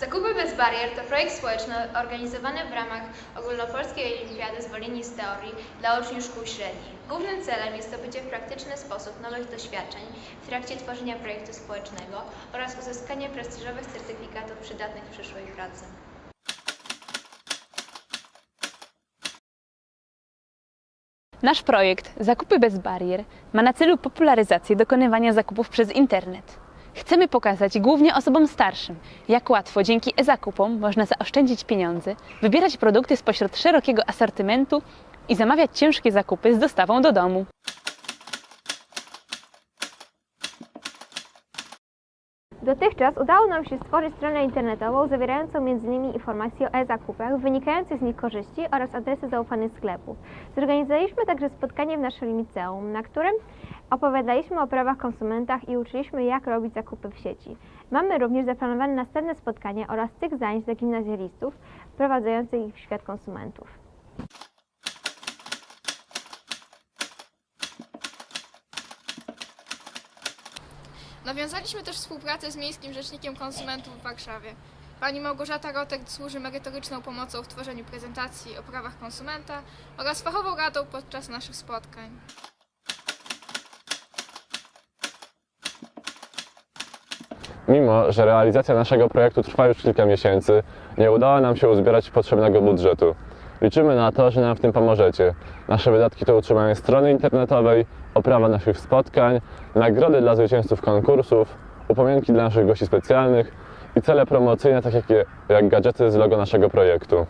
Zakupy bez barier to projekt społeczny organizowany w ramach Ogólnopolskiej Olimpiady Zwolnieni z Teorii dla uczniów szkół średnich. Głównym celem jest zdobycie w praktyczny sposób nowych doświadczeń w trakcie tworzenia projektu społecznego oraz uzyskanie prestiżowych certyfikatów przydatnych w przyszłej pracy. Nasz projekt Zakupy bez barier ma na celu popularyzację dokonywania zakupów przez internet. Chcemy pokazać głównie osobom starszym, jak łatwo dzięki e-zakupom można zaoszczędzić pieniądze, wybierać produkty spośród szerokiego asortymentu i zamawiać ciężkie zakupy z dostawą do domu. Dotychczas udało nam się stworzyć stronę internetową zawierającą m.in. informacje o e-zakupach, wynikających z nich korzyści oraz adresy zaufanych sklepów. Zorganizowaliśmy także spotkanie w naszym liceum, na którym opowiadaliśmy o prawach konsumentach i uczyliśmy, jak robić zakupy w sieci. Mamy również zaplanowane następne spotkania oraz cykl zajęć dla gimnazjalistów wprowadzających ich w świat konsumentów. Nawiązaliśmy też współpracę z Miejskim Rzecznikiem Konsumentów w Warszawie. Pani Małgorzata Rotek służy merytoryczną pomocą w tworzeniu prezentacji o prawach konsumenta oraz fachową radą podczas naszych spotkań. Mimo, że realizacja naszego projektu trwa już kilka miesięcy, nie udało nam się uzbierać potrzebnego budżetu. Liczymy na to, że nam w tym pomożecie. Nasze wydatki to utrzymanie strony internetowej, oprawa naszych spotkań, nagrody dla zwycięzców konkursów, upamiętki dla naszych gości specjalnych i cele promocyjne, tak jak, jak gadżety z logo naszego projektu.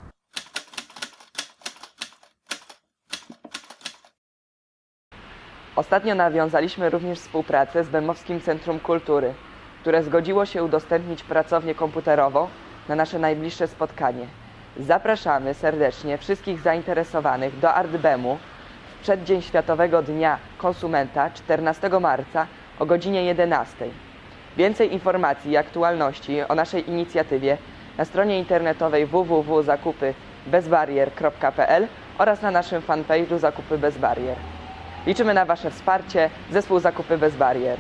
Ostatnio nawiązaliśmy również współpracę z Dębowskim Centrum Kultury, które zgodziło się udostępnić pracownię komputerową na nasze najbliższe spotkanie. Zapraszamy serdecznie wszystkich zainteresowanych do ArtBEMu w przeddzień Światowego Dnia Konsumenta 14 marca o godzinie 11. Więcej informacji i aktualności o naszej inicjatywie na stronie internetowej www.zakupybezbarier.pl oraz na naszym fanpage'u Zakupy Bez Barier. Liczymy na Wasze wsparcie. Zespół Zakupy Bez Barier.